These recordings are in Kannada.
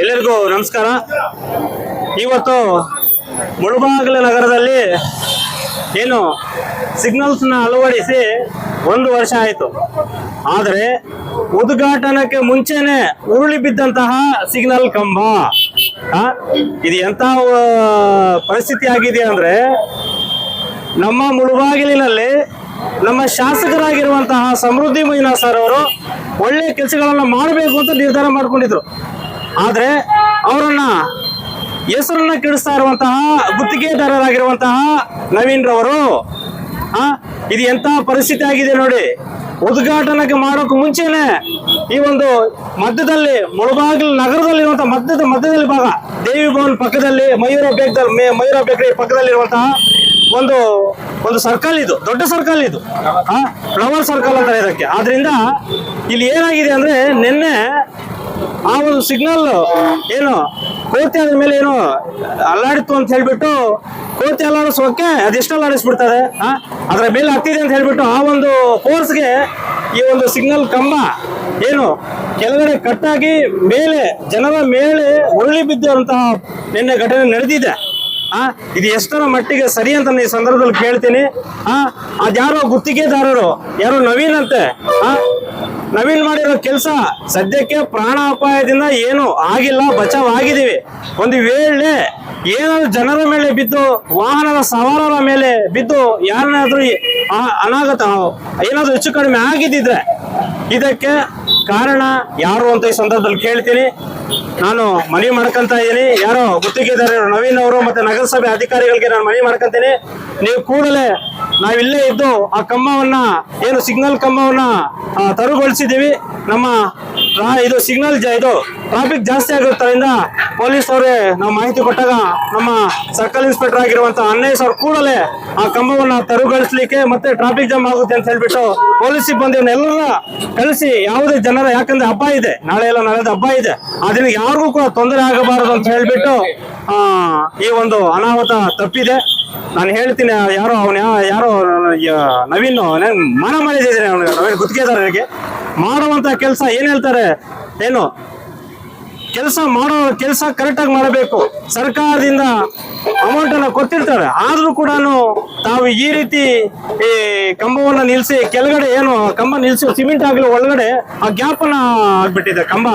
ಎಲ್ಲರಿಗೂ ನಮಸ್ಕಾರ. ಇವತ್ತು ಮುಳುಬಾಗಿಲ ನಗರದಲ್ಲಿ ಏನು ಸಿಗ್ನಲ್ಸ್ನ ಅಳವಡಿಸಿ ಒಂದು ವರ್ಷ ಆಯಿತು. ಆದರೆ ಉದ್ಘಾಟನಕ್ಕೆ ಮುಂಚೆನೆ ಉರುಳಿ ಬಿದ್ದಂತಹ ಸಿಗ್ನಲ್ ಕಂಬ. ಇದು ಎಂಥ ಪರಿಸ್ಥಿತಿ ಆಗಿದೆ ಅಂದರೆ ನಮ್ಮ ಮುಳುಬಾಗಿಲಿನಲ್ಲಿ ನಮ್ಮ ಶಾಸಕರಾಗಿರುವಂತಹ ಸಮೃದ್ಧಿ ಮೈನಾ ಸರ್ ಅವರು ಒಳ್ಳೆ ಕೆಲಸಗಳನ್ನು ಮಾಡಬೇಕು ಅಂತ ನಿರ್ಧಾರ ಮಾಡ್ಕೊಂಡಿದ್ರು. ಆದರೆ ಅವರನ್ನ ಹೆಸರನ್ನ ಕೆಡಿಸ್ತಾ ಇರುವಂತಹ ಗುತ್ತಿಗೆದಾರರಾಗಿರುವಂತಹ ನವೀನ್ ರವರು ಆ, ಇದು ಎಂತ ಪರಿಸ್ಥಿತಿ ಆಗಿದೆ ನೋಡಿ. ಉದ್ಘಾಟನೆಗೆ ಮಾಡೋಕೆ ಮುಂಚೆನೆ ಈ ಒಂದು ಮಧ್ಯದಲ್ಲಿ ಮುಳಬಾಗಿಲು ನಗರದಲ್ಲಿರುವಂತಹ ಮಧ್ಯದ ಮಧ್ಯದಲ್ಲಿ ಭಾಗ ದೇವಿ ಭವನ್ ಪಕ್ಕದಲ್ಲಿ, ಮಯೂರ ಬೇಕರಿ ಮಯೂರ ಬೇಕರಿ ಪಕ್ಕದಲ್ಲಿರುವಂತಹ ಒಂದು ಒಂದು ಸರ್ಕಲ್ ಇದು, ದೊಡ್ಡ ಸರ್ಕಲ್ ಇದು ಫ್ಲವರ್ ಸರ್ಕಲ್ ಅಂತ ಇದಕ್ಕೆ ಆದ್ರಿಂದ ಇಲ್ಲಿ ಏನಾಗಿದೆ ಅಂದ್ರೆ ನಿನ್ನೆ ಆ ಒಂದು ಸಿಗ್ನಲ್ ಏನು, ಕೋತಿ ಅದ್ರ ಮೇಲೆ ಏನು ಅಲ್ಲಾಡಿತ್ತು ಅಂತ ಹೇಳ್ಬಿಟ್ಟು, ಕೋತಿ ಅಲ್ಲಾಡಿಸೋಕೆ ಅದೆಷ್ಟು ಅಲ್ಲಾಡಿಸ್ಬಿಡ್ತದೆ? ಅದರ ಮೇಲೆ ಹತ್ತಿದೆ ಅಂತ ಹೇಳ್ಬಿಟ್ಟು ಆ ಒಂದು ಫೋರ್ಸ್ಗೆ ಈ ಒಂದು ಸಿಗ್ನಲ್ ಕಂಬ ಏನು, ಕೆಳಗಡೆ ಕಟ್ಟಾಗಿ ಮೇಲೆ, ಜನರ ಮೇಲೆ ಉರುಳಿ ಬಿದ್ದಂತಹ ನಿನ್ನೆ ಘಟನೆ ನಡೆದಿದೆ. ಆ? ಇದು ಎಷ್ಟರ ಮಟ್ಟಿಗೆ ಸರಿ ಅಂತ ಈ ಸಂದರ್ಭದಲ್ಲಿ ಕೇಳ್ತೀನಿ. ಆ? ಅದ್ಯಾರೋ ಗುತ್ತಿಗೆದಾರರು, ಯಾರೋ ನವೀನ್ ಅಂತೆ ಆ? ನವೀನ್ ಮಾಡಿರೋ ಕೆಲಸ ಸದ್ಯಕ್ಕೆ ಪ್ರಾಣ ಅಪಾಯದಿಂದ ಏನು ಆಗಿಲ್ಲ ಬಚಾವ್ ಆಗಿದ್ದೀವಿ ಒಂದು ವೇಳೆ ಏನಾದ್ರು ಜನರ ಮೇಲೆ ಬಿದ್ದು, ವಾಹನದ ಸವಾರರ ಮೇಲೆ ಬಿದ್ದು ಯಾರನ್ನಾದ್ರೂ ಅನಾಗತ, ಏನಾದ್ರೂ ಹೆಚ್ಚು ಕಡಿಮೆ ಆಗಿದ್ದಿದ್ರೆ ಇದಕ್ಕೆ ಕಾರಣ ಯಾರು ಅಂತ ಈ ಸಂದರ್ಭದಲ್ಲಿ ಕೇಳ್ತೀನಿ. ನಾನು ಮನವಿ ಮಾಡ್ಕೊಂತ ಇದ್ದೀನಿ. ಯಾರೋ ಗುತ್ತಿಗೆದಾರರು ನವೀನ್ ಅವರು ಮತ್ತೆ ನಗರಸಭೆ ಅಧಿಕಾರಿಗಳಿಗೆ ನಾನು ಮನವಿ ಮಾಡ್ಕೊಂತೀನಿ. ನೀವು ಕೂಡಲೇ ನಾವಿಲ್ಲೇ ಇದ್ದು ಆ ಕಂಬವನ್ನ ಏನು ಸಿಗ್ನಲ್ ಕಂಬವನ್ನ ಆ, ತೆರವುಗೊಳಿಸಿದ್ದೀವಿ ನಮ್ಮ ಇದು ಸಿಗ್ನಲ್ ಇದು ಟ್ರಾಫಿಕ್ ಜಾಸ್ತಿ ಆಗಿರೋದ್ರಿಂದ ಪೊಲೀಸ್ ಅವರೇ ನಾವು ಮಾಹಿತಿ ಕೊಟ್ಟಾಗ ನಮ್ಮ ಸರ್ಕಲ್ ಇನ್ಸ್ಪೆಕ್ಟರ್ ಆಗಿರುವಂತ ಅನ್ನಯ್ಯ ಸರ್ ಕೂಡಲೇ ಆ ಕಂಬವನ್ನ ತರುಗೊಳಿಸ್ಲಿಕ್ಕೆ ಮತ್ತೆ ಟ್ರಾಫಿಕ್ ಜಾಮ್ ಆಗುತ್ತೆ ಅಂತ ಹೇಳ್ಬಿಟ್ಟು ಪೊಲೀಸ್ ಸಿಬ್ಬಂದಿಯನ್ನ ಎಲ್ಲರ ಕಳಿಸಿ ಯಾವುದೇ ಜನರ ಯಾಕಂದ್ರೆ ಹಬ್ಬ ಇದೆ ನಾಳೆ ಎಲ್ಲ ನಾಳೆ ಹಬ್ಬ ಇದೆ. ಆದ್ರಿಂದ ಯಾರಿಗೂ ಕೂಡ ತೊಂದರೆ ಆಗಬಾರದು ಅಂತ ಹೇಳ್ಬಿಟ್ಟು ಆ ಈ ಒಂದು ಅನಾಹುತ ತಪ್ಪಿದೆ. ನಾನು ಹೇಳ್ತೀನಿ, ಯಾರೋ ಅವನ ಯಾರೋ ನವೀನ್ ಮಾನ ಮಾಡಿದ್ದೇನೆ ಅವನಿಗೆ ನವೀನ್ ಮಾಡುವಂತ ಕೆಲಸ ಏನ್ ಹೇಳ್ತಾರೆ? ಏನು? ಕೆಲಸ ಮಾಡೋ, ಕೆಲಸ ಕರೆಕ್ಟಾಗಿ ಮಾಡಬೇಕು. ಸರ್ಕಾರದಿಂದ ಅಮೌಂಟ್ ಅನ್ನ ಕೊಟ್ಟಿರ್ತಾರೆ. ಆದ್ರೂ ಕೂಡ ತಾವು ಈ ರೀತಿ ಈ ಕಂಬವನ್ನ ನಿಲ್ಸಿ, ಕೆಳಗಡೆ ಏನು ಕಂಬ ನಿಲ್ಸಿ ಸಿಮೆಂಟ್ ಆಗಲಿ ಒಳಗಡೆ ಆ ಗ್ಯಾಪ್ ಅನ್ನ ಆಗ್ಬಿಟ್ಟಿದೆ ಕಂಬ.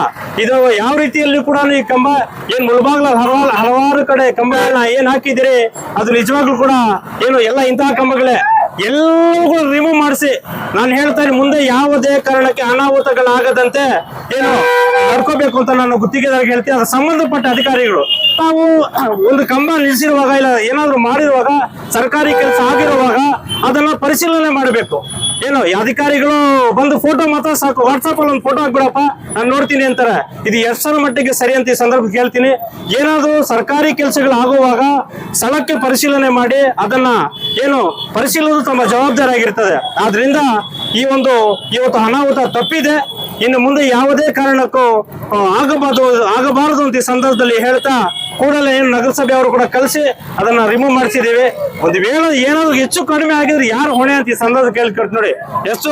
ಇದು ಯಾವ ರೀತಿಯಲ್ಲಿ ಕೂಡ ಈ ಕಂಬ ಏನ್ ಮುಳಬಾಗ್ಲ ಹಲವಾರು ಹಲವಾರು ಕಡೆ ಕಂಬಗಳನ್ನ ಏನ್ ಹಾಕಿದಿರಿ ಅದು ನಿಜವಾಗ್ಲೂ ಕೂಡ ಏನು ಎಲ್ಲ ಇಂತಹ ಕಂಬಗಳೇ? ಎಲ್ಲವೂ ರಿಮೂವ್ ಮಾಡಿಸಿ. ನಾನು ಹೇಳ್ತಾರೆ ಮುಂದೆ ಯಾವುದೇ ಕಾರಣಕ್ಕೆ ಅನಾಹುತಗಳಾಗದಂತೆ ಏನು ನಡ್ಕೋಬೇಕು ಅಂತ ನಾನು ಗುತ್ತಿಗೆದಾರಿಗೆ ಹೇಳ್ತೀನಿ ಅದಕ್ಕೆ ಸಂಬಂಧಪಟ್ಟ ಅಧಿಕಾರಿಗಳು. ತಾವು ಒಂದು ಕಂಬ ನಿಲ್ಲಿಸಿರುವಾಗ ಇಲ್ಲ, ಏನಾದ್ರು ಮಾಡಿರುವಾಗ, ಸರ್ಕಾರಿ ಕೆಲಸ ಆಗಿರುವಾಗ ಅದನ್ನ ಪರಿಶೀಲನೆ ಮಾಡಬೇಕು. ಏನು ಅಧಿಕಾರಿಗಳು ಬಂದು ಫೋಟೋ ಮಾತ್ರ ಸಾಕು. ವಾಟ್ಸಪ್ ಅಲ್ಲಿ ಒಂದು ಫೋಟೋ ಹಾಕ್ಬಿಡಪ್ಪ. ನಾನು ನೋಡ್ತೀನಿ ಅಂತಾರೆ. ಇದು ಎಷ್ಟರ ಮಟ್ಟಿಗೆ ಸರಿ ಅಂತ ಈ ಸಂದರ್ಭ ಕೇಳ್ತೀನಿ ಏನಾದರೂ ಸರ್ಕಾರಿ ಕೆಲಸಗಳು ಆಗುವಾಗ ಸ್ಥಳಕ್ಕೆ ಪರಿಶೀಲನೆ ಮಾಡಿ ಅದನ್ನ ಏನು ಪರಿಶೀಲನೆ ತಮ್ಮ ಜವಾಬ್ದಾರಿ ಆಗಿರ್ತದೆ ಆದ್ರಿಂದ ಈ ಒಂದು ಇವತ್ತು ಅನಾಹುತ ತಪ್ಪಿದೆ. ಇನ್ನು ಮುಂದೆ ಯಾವುದೇ ಕಾರಣಕ್ಕೂ ಆಗಬಾರದು ಆಗಬಾರದು ಅಂತ ಈ ಸಂದರ್ಭದಲ್ಲಿ ಹೇಳ್ತಾ ಕೂಡಲೇ ಏನು ನಗರಸಭೆ ಅವರು ಕೂಡ ಕಲಿಸಿ ಅದನ್ನ ರಿಮೂವ್ ಮಾಡಿಸಿದ್ದೀವಿ. ಒಂದು ವೇಳೆ ಏನಾದ್ರು ಹೆಚ್ಚು ಕಡಿಮೆ ಆಗಿದ್ರೆ ಯಾರು ಹೊಣೆ ಅಂತ ಈ ಸಂದರ್ಭ ಕೇಳ್ಕೊಟ್ ನೋಡಿ. ಎಷ್ಟು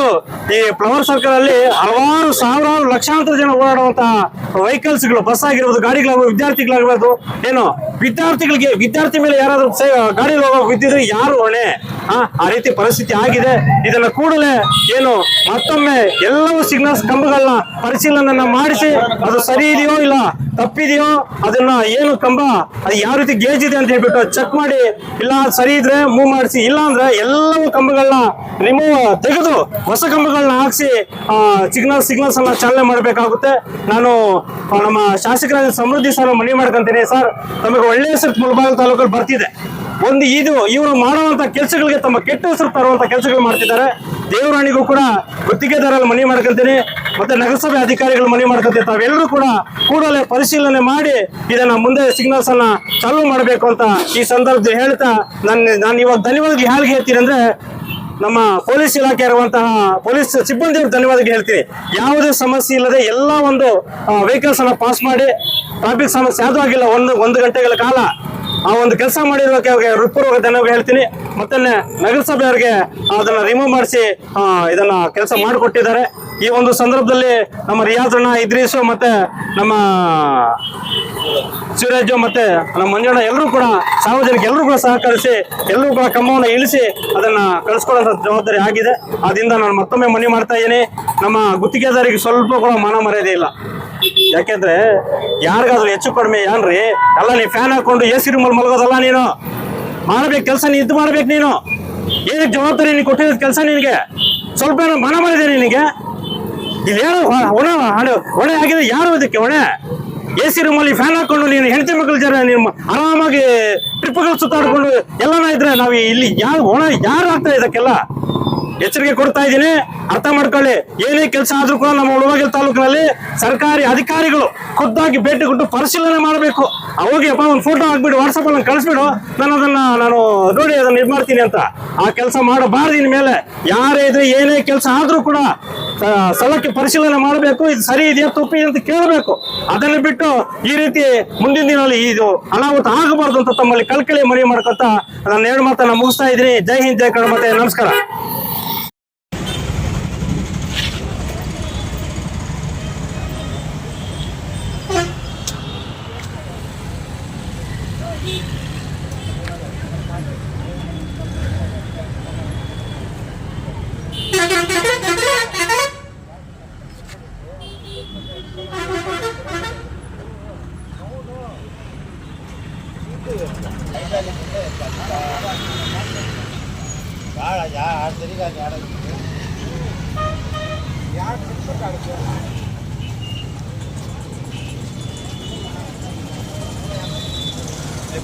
ಈ ಫ್ಲವರ್ ಸರ್ಕಲ್ ಅಲ್ಲಿ ಹಲವಾರು ಸಾವಿರಾರು ಲಕ್ಷಾಂತರ ಜನ ಓಡಾಡುವಂತಹ ವೆಹಿಕಲ್ಸ್ಗಳು ಬಸ್ ಆಗಿರ್ಬೋದು ಗಾಡಿಗಳಾಗಬಹುದು ವಿದ್ಯಾರ್ಥಿಗಳಾಗಬಾರ್ದು ಏನು ವಿದ್ಯಾರ್ಥಿಗಳಿಗೆ, ವಿದ್ಯಾರ್ಥಿ ಮೇಲೆ ಯಾರಾದ್ರೂ ಗಾಡಿಗಳು ಗಾಡಿ ಹೋಗೋ ಬಿದ್ದಿದ್ರೆ ಯಾರು ಹೊಣೆ? ಆ ಆ ರೀತಿ ಪರಿಸ್ಥಿತಿ ಆಗಿದೆ. ಇದನ್ನ ಕೂಡಲೇ ಏನು ಮತ್ತೊಮ್ಮೆ ಎಲ್ಲವೂ ಸಿಗ್ನಲ್ಸ್ ಕಂಬಗಳನ್ನ ಪರಿಶೀಲನೆ ಮಾಡಿಸಿ ಅದು ಸರಿ ಇದೆಯೋ ಇಲ್ಲ ತಪ್ಪಿದೆಯೋ ಅದನ್ನ ಏನು ಕಂಬ ಅದು ಯಾವ ರೀತಿ ಗೇಜ್ ಇದೆ ಅಂತ ಹೇಳ್ಬಿಟ್ಟು ಚೆಕ್ ಮಾಡಿ ಇಲ್ಲ ಸರಿ ಇದ್ರೆ ಮೂವ್ ಮಾಡಿಸಿ ಇಲ್ಲ ಅಂದ್ರೆ ಎಲ್ಲವೂ ಕಂಬಗಳನ್ನ ರಿಮೂವ್ ತೆಗೆದು ಹೊಸ ಕಂಬಗಳನ್ನ ಹಾಕ್ಸಿ ಸಿಗ್ನಲ್ ಸಿಗ್ನಲ್ಸ್ ಅನ್ನ ಚಾಲನೆ ಮಾಡಬೇಕಾಗುತ್ತೆ. ನಾನು ಆ, ನಮ್ಮ ಶಾಸಕರಾದ ಸಮೃದ್ಧಿ ಸರ್ ಮನವಿ ಮಾಡ್ಕೊಂತೀನಿ. ಸರ್ ತಮಗೆ ಒಳ್ಳೆಯ ಹೆಸರು ಮುಳಬಾಗಿಲು ತಾಲೂಕಲ್ಲಿ ಬರ್ತಿದೆ. ಒಂದು ಇದು ಇವರು ಮಾಡುವಂತ ಕೆಲಸಗಳಿಗೆ ತಮ್ಮ ಕೆಟ್ಟ ಹೆಸರು ತರುವಂತ ಕೆಲಸಗಳು ಮಾಡ್ತಿದ್ದಾರೆ. ದೇವರಾಣಿಗೂ ಕೂಡ ಗುತ್ತಿಗೆದಾರರಲ್ಲಿ ಮನವಿ ಮಾಡ್ಕೊಳ್ತೀನಿ ಮತ್ತೆ ನಗರಸಭೆ ಅಧಿಕಾರಿಗಳು ಮನವಿ ಮಾಡ್ಕೊಂತೀನಿ. ತಾವೆಲ್ಲರೂ ಕೂಡ ಕೂಡಲೇ ಪರಿಶೀಲನೆ ಮಾಡಿ ಇದನ್ನ ಮುಂದೆ ಸಿಗ್ನಲ್ಸ್ ಅನ್ನ ಚಾಲೂ ಮಾಡಬೇಕು ಅಂತ ಈ ಸಂದರ್ಭದಲ್ಲಿ ಹೇಳ್ತಾ ನನ್ನ ನಾನು ಇವಾಗ ಧನ್ಯವಾದ ಯಾರಿಗೆ ಹೇಳ್ತೀನಿ ಅಂದ್ರೆ ನಮ್ಮ ಪೊಲೀಸ್ ಇಲಾಖೆ ಇರುವಂತಹ ಪೊಲೀಸ್ ಸಿಬ್ಬಂದಿಗೆ ಧನ್ಯವಾದ ಹೇಳ್ತೀನಿ. ಯಾವುದೇ ಸಮಸ್ಯೆ ಇಲ್ಲದೆ ಎಲ್ಲ ಒಂದು ವೆಹಿಕಲ್ಸ್ ಅನ್ನ ಪಾಸ್ ಮಾಡಿ ಟ್ರಾಫಿಕ್ ಸಮಸ್ಯೆ ಯಾವುದೂ ಆಗಿಲ್ಲ, ಒಂದು ಒಂದು ಗಂಟೆಗಳ ಕಾಲ ಆ ಒಂದು ಕೆಲಸ ಮಾಡಿರೋಕೆ ಅವ್ರಿಗೆ ಹೃತ್ಪೂರ್ವಕ ಹೇಳ್ತೀನಿ. ಮತ್ತೆ ನಗರಸಭೆಯವರಿಗೆ ಅದನ್ನ ರಿಮೂವ್ ಮಾಡಿಸಿ ಇದನ್ನ ಕೆಲಸ ಮಾಡಿಕೊಟ್ಟಿದ್ದಾರೆ. ಈ ಒಂದು ಸಂದರ್ಭದಲ್ಲಿ ನಮ್ಮ ರಿಯಾಜ್ ಅಣ್ಣ ಇದ್ರೀಸು ಮತ್ತೆ ನಮ್ಮ ಶಿವರಾಜು ಮತ್ತೆ ನಮ್ಮ ಮಂಜಣ್ಣ ಎಲ್ಲರೂ ಕೂಡ, ಸಾರ್ವಜನಿಕ ಎಲ್ಲರೂ ಕೂಡ ಸಹಕರಿಸಿ, ಎಲ್ಲರೂ ಕೂಡ ಕಂಬವನ್ನು ಇಳಿಸಿ ಅದನ್ನ ಕಳಿಸ್ಕೊಳ್ಳೋ ಜವಾಬ್ದಾರಿ ಆಗಿದೆ. ಅದರಿಂದ ನಾನು ಮತ್ತೊಮ್ಮೆ ಮನವಿ ಮಾಡ್ತಾ ಇದ್ದೀನಿ. ನಮ್ಮ ಗುತ್ತಿಗೆದಾರಿಗೆ ಸ್ವಲ್ಪ ಕೂಡ ಮಾನ ಮರ್ಯಾದೆ ಇಲ್ಲ. ಯಾಕೆಂದ್ರೆ ಯಾರಿಗಾದ್ರೂ ಹೆಚ್ಚು ಕಡಿಮೆ ಏನ್ರಿ? ಎಲ್ಲ ನೀ ಫ್ಯಾನ್ ಹಾಕೊಂಡು ಎ ಸಿ ರೂಮಲ್ಲಿ ಮಲಗೋದಲ್ಲ ನೀನು? ಮಾಡ್ಬೇಕು ಕೆಲಸ, ನೀ ಇದು ಮಾಡ್ಬೇಕು ನೀನು. ಏನಕ್ಕೆ ಜವಾಬ್ದಾರಿ ನೀನು ಕೊಟ್ಟಿರೋದು ಕೆಲಸ ನಿನಗೆ? ಸ್ವಲ್ಪ ಏನೋ ಮನ ಮಾಡಿದೆ ನಿನಗೆ? ಇದೇನು ಒಣ ಒಣ ಆಗಿದೆ. ಯಾರು ಇದಕ್ಕೆ ಹೊಣೆ? ಎ ಸಿ ರೂಮಲ್ಲಿ ಫ್ಯಾನ್ ಹಾಕೊಂಡು ನೀನು ಹೆಂಡತಿ ಮಕ್ಕಳು ಜನ ನಿಮ್ಮ ಆರಾಮಾಗಿ ಟ್ರಿಪ್ಗಳು ಸುತ್ತಾಡ್ಕೊಂಡು ಎಲ್ಲನ ಇದ್ರೆ ನಾವು ಇಲ್ಲಿ ಯಾರು ಒಣ ಯಾರು ಆಗ್ತಾರೆ ಇದಕ್ಕೆಲ್ಲ? ಎಚ್ಚರಿಕೆ ಕೊಡ್ತಾ ಇದ್ದೀನಿ. ಅರ್ಥ ಮಾಡ್ಕೊಳ್ಳಿ. ಏನೇ ಕೆಲಸ ಆದ್ರೂ ಕೂಡ ನಮ್ಮ ಉಳವಾಗಲ್ ತಾಲೂಕಿನಲ್ಲಿ ಸರ್ಕಾರಿ ಅಧಿಕಾರಿಗಳು ಖುದ್ದಾಗಿ ಭೇಟಿ ಕೊಟ್ಟು ಪರಿಶೀಲನೆ ಮಾಡಬೇಕು. ಅಪ್ಪ, ಒಂದು ಫೋಟೋ ಹಾಕ್ಬಿಟ್ಟು ವಾಟ್ಸಪ್ ಅಲ್ಲಿ ಕಳಿಸ್ಬಿಡು. ನಾನು ಅದನ್ನ, ನಾನು ನೋಡಿ ಅದನ್ನ ಇದು ಮಾಡ್ತೀನಿ ಅಂತ. ಆ ಕೆಲಸ ಮಾಡಬಾರ್ದು ಇನ್ಮೇಲೆ. ಯಾರೇ ಇದ್ರೆ ಏನೇ ಕೆಲಸ ಆದ್ರೂ ಕೂಡ ಸ್ಥಳಕ್ಕೆ ಪರಿಶೀಲನೆ ಮಾಡಬೇಕು. ಇದು ಸರಿ ಇದೆಯಾ, ತಪ್ಪಿ ಅಂತ ಕೇಳಬೇಕು. ಅದನ್ನು ಬಿಟ್ಟು ಈ ರೀತಿ ಮುಂದಿನ ದಿನಗಳಲ್ಲಿ ಇದು ಅನಾಹುತ ಆಗಬಾರ್ದು ಅಂತ ತಮ್ಮಲ್ಲಿ ಕಳ್ಕಳಿ ಮನವಿ ಮಾಡ್ಕೊತ ನಾನು ಎರಡು ಮಾತನ್ನ ಮುಗಿಸ್ತಾ ಇದ್ದೀನಿ. ಜೈ ಹಿಂದ್, ಜೈ ಕನ್ನಡ ಮತ್ತೆ ನಮಸ್ಕಾರ. Beep.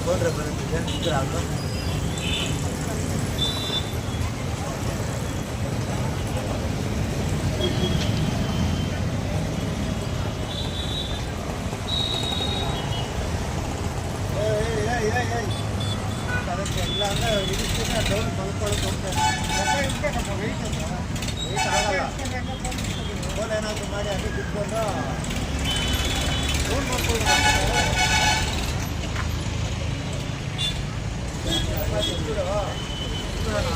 ಫೋನ್ ರೆಪ್ರೆಸೆಂಟೇಟಿವ್ ಆಗೋ ಮಾಡಿ ಅದೇ ಬಿಟ್ಕೊಂಡು ಫೋನ್ ಮಾಡ್ಕೊಂಡು ನಗರಸಭೆಯವರು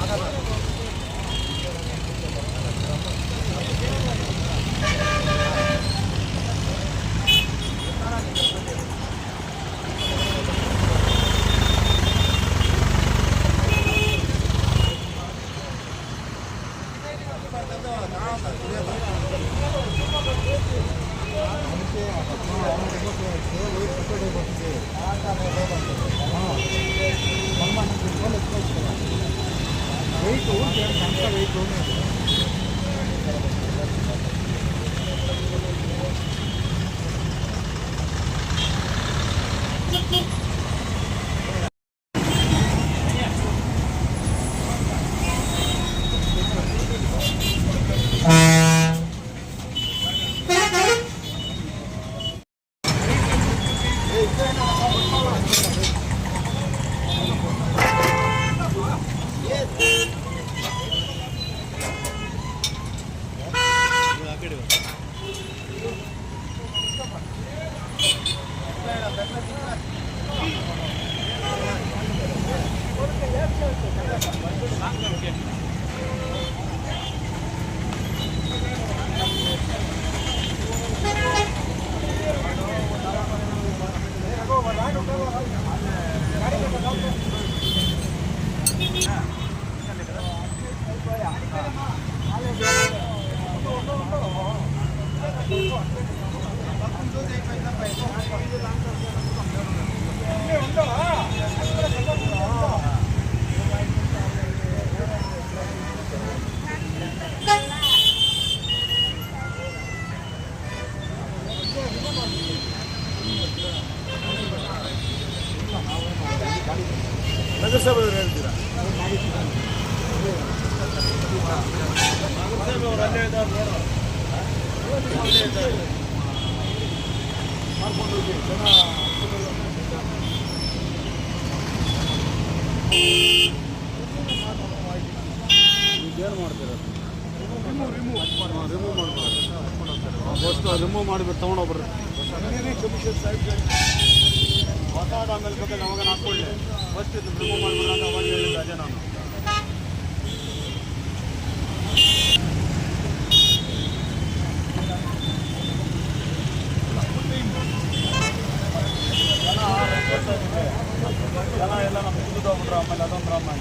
ಏನು ಮಾಡ್ತೀರಾ ರಿಮೂವ್ ಮಾಡ್ಬೋದು ಫಸ್ಟ್ ರಿಮೂವ್ ಮಾಡಿಬಿಟ್ಟು ತೊಗೊಂಡೋಗ್ಬರ್ರಿ ಕಮಿಷನ್ ಸಾಹೇಬ್ ಮೇಲೆ ಆಮೇಲೆ ಬಗ್ಗೆ ಅವಾಗ ಹಾಕೊಳ್ಳಿ ಫಸ್ಟ್ ಇದು ರಿಮೂವ್ ಮಾಡ್ಬಿಡೋಣ ಅವಾಗ ಹೇಳಿದ್ದೆ ಅದೇ ನಾನು ಎಲ್ಲ ಎಲ್ಲ ನಮ್ಮ ಹಿಂದೂ ಬ್ರಾಹ್ಮಣ ಅದೊಂದು ಬ್ರಾಹ್ಮಣ.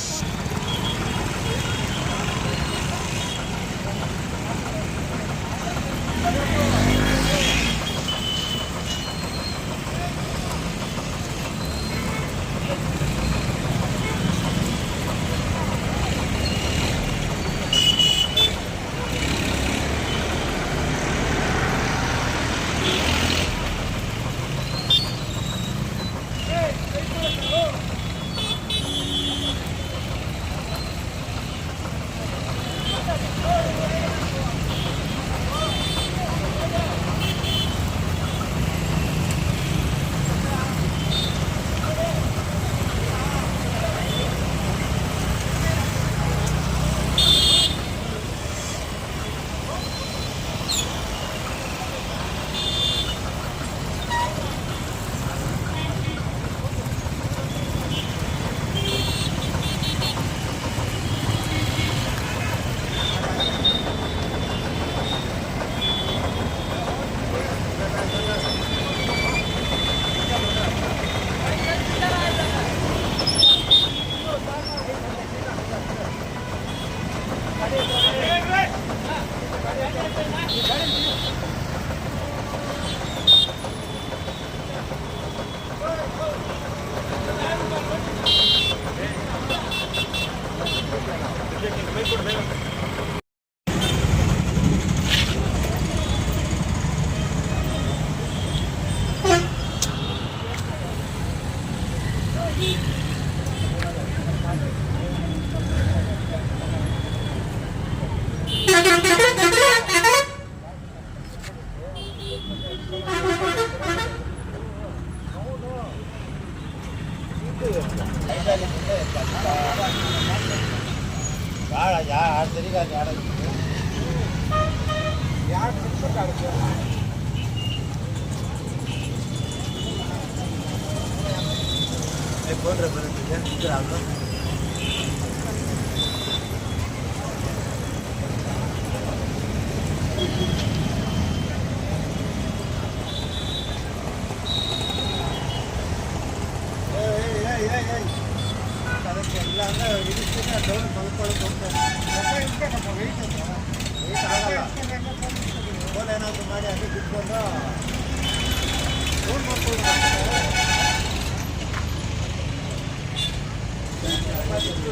Yeah. போன்ற பிறகு இருக்கிறாங்க எல்லாமே இடிச்சுன்னா டவுன் பகுப்பாடு கொடுத்தோம் வெயிட் வெயிட் ஆகலாம் போல ஏன்னா மாதிரி அது கொடுத்தோம்னா 나왔다.